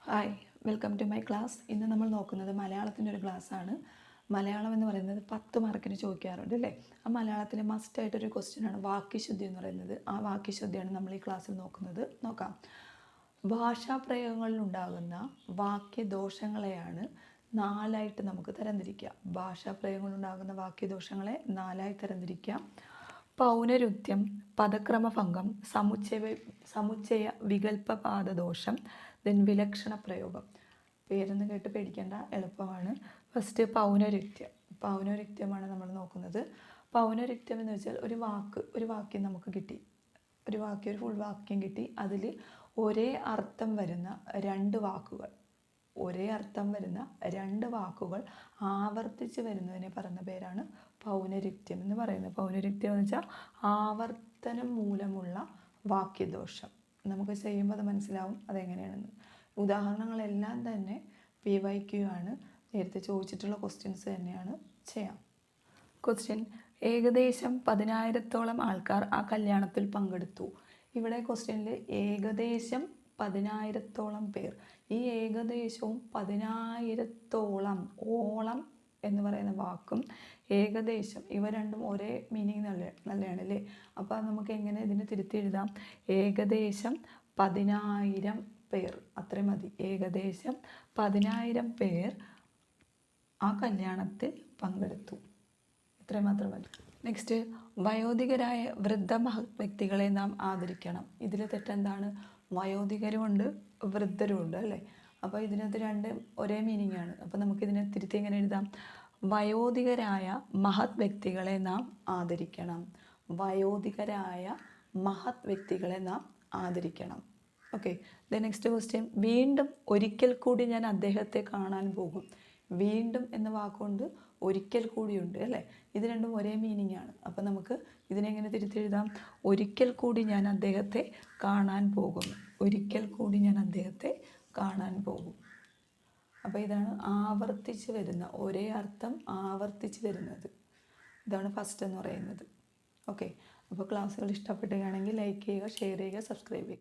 Hi welcome to my class ഇന്ന് നമ്മൾ നോക്കുന്നത് മലയാളത്തിന്റെ ഒരു ആണ്. മലയാളം എന്ന് പറയുന്നത് പത്ത് മാർക്കിന് ചോദിക്കാറുണ്ട് അല്ലേ? ആ മലയാളത്തിൽ മസ്റ്റായിട്ടൊരു ക്വസ്റ്റ്യനാണ് വാക്യശുദ്ധി എന്ന് പറയുന്നത്. ആ വാക്യശുദ്ധിയാണ് നമ്മൾ ഈ ക്ലാസ്സിൽ നോക്കുന്നത്. നോക്കാം. ഭാഷാപ്രയോഗങ്ങളിൽ ഉണ്ടാകുന്ന വാക്യദോഷങ്ങളെയാണ് നാലായിട്ട് നമുക്ക് തരംതിരിക്കാം. ഭാഷാപ്രയോഗങ്ങളുണ്ടാകുന്ന വാക്യദോഷങ്ങളെ നാലായി തരംതിരിക്കാം. പൗനരുക്ത്യം പദക്രമഭംഗം സമുച്ചയ സമുച്ചയ വികല്പപാദദോഷം ദെൻ വിലക്ഷണ പ്രയോഗം പേരൊന്നും കേട്ട് പേടിക്കേണ്ട എളുപ്പമാണ്. ഫസ്റ്റ് പൗനരുക്ത്യം പൗനരുക്ത്യമാണ് നമ്മൾ നോക്കുന്നത്. പൗനരുക്ത്യം എന്ന് വെച്ചാൽ ഒരു വാക്ക് ഒരു വാക്യം നമുക്ക് കിട്ടി. ഒരു വാക്യം ഒരു ഫുൾ വാക്യം കിട്ടി. അതിൽ ഒരേ അർത്ഥം വരുന്ന രണ്ട് വാക്കുകൾ. ഒരേ അർത്ഥം വരുന്ന രണ്ട് വാക്കുകൾ ആവർത്തിച്ച് വരുന്നതിനെ പറയുന്ന പേരാണ് പൗനരുക്ത്യം എന്ന് പറയുന്നത്. പൗനരുക്ത്യം എന്ന് വെച്ചാൽ ആവർത്തനം മൂലമുള്ള വാക്യദോഷം. നമുക്ക് ചെയ്യുമ്പോൾ അത് മനസ്സിലാവും അതെങ്ങനെയാണെന്ന്. ഉദാഹരണങ്ങളെല്ലാം തന്നെ പി വൈ ക്യു ആണ് നേരത്തെ ചോദിച്ചിട്ടുള്ള ക്വസ്റ്റ്യൻസ് തന്നെയാണ് ചെയ്യാം. ക്വസ്റ്റ്യൻ ഏകദേശം പതിനായിരത്തോളം ആൾക്കാർ ആ കല്യാണത്തിൽ പങ്കെടുത്തു. ഇവിടെ ക്വസ്റ്റ്യനിൽ ഏകദേശം പതിനായിരത്തോളം പേർ. ഈ ഏകദേശവും പതിനായിരത്തോളം ഓളം എന്ന് പറയുന്ന വാക്കും ഏകദേശം ഇവ രണ്ടും ഒരേ മീനിങ് നല്ല നല്ലതാണ് അല്ലേ അപ്പോൾ നമുക്ക് എങ്ങനെ ഇതിനെ തിരുത്തി എഴുതാം? ഏകദേശം പതിനായിരം പേർ. അത്രയും മതി. ഏകദേശം പതിനായിരം പേർ ആ കല്യാണത്തിൽ പങ്കെടുത്തു. ഇത്രയും മാത്രം മതി. നെക്സ്റ്റ് വയോധികരായ വൃദ്ധ വ്യക്തികളെ നാം ആദരിക്കണം. ഇതിൽ തെറ്റെന്താണ്? വയോധികരുമുണ്ട് വൃദ്ധരുമുണ്ട് അല്ലേ? അപ്പോൾ ഇതിനകത്ത് രണ്ട് ഒരേ മീനിങ് ആണ്. അപ്പോൾ നമുക്കിതിനെ തിരുത്തി എങ്ങനെ എഴുതാം? വയോധികരായ മഹത് വ്യക്തികളെ നാം ആദരിക്കണം. വയോധികരായ മഹത് വ്യക്തികളെ നാം ആദരിക്കണം. ഓക്കെ ദ നെക്സ്റ്റ് ക്വസ്റ്റ്യൻ വീണ്ടും ഒരിക്കൽ കൂടി ഞാൻ അദ്ദേഹത്തെ കാണാൻ പോകും. വീണ്ടും എന്ന വാക്കുകൊണ്ട് ഒരിക്കൽ കൂടിയുണ്ട് അല്ലേ? ഇത് രണ്ടും ഒരേ മീനിങ് ആണ്. അപ്പം നമുക്ക് ഇതിനെങ്ങനെ തിരുത്തെഴുതാം ഒരിക്കൽ കൂടി ഞാൻ അദ്ദേഹത്തെ കാണാൻ പോകും ഒരിക്കൽ കൂടി ഞാൻ അദ്ദേഹത്തെ കാണാൻ പോകും അപ്പോൾ ഇതാണ് ആവർത്തിച്ച് വരുന്ന ഒരേ അർത്ഥം ആവർത്തിച്ച് വരുന്നത്. ഇതാണ് ഫസ്റ്റ് എന്ന് പറയുന്നത്. ഓക്കെ അപ്പോൾ ക്ലാസ്സുകൾ ഇഷ്ടപ്പെടുകയാണെങ്കിൽ ലൈക്ക് ചെയ്യുക ഷെയർ ചെയ്യുക സബ്സ്ക്രൈബ് ചെയ്യുക.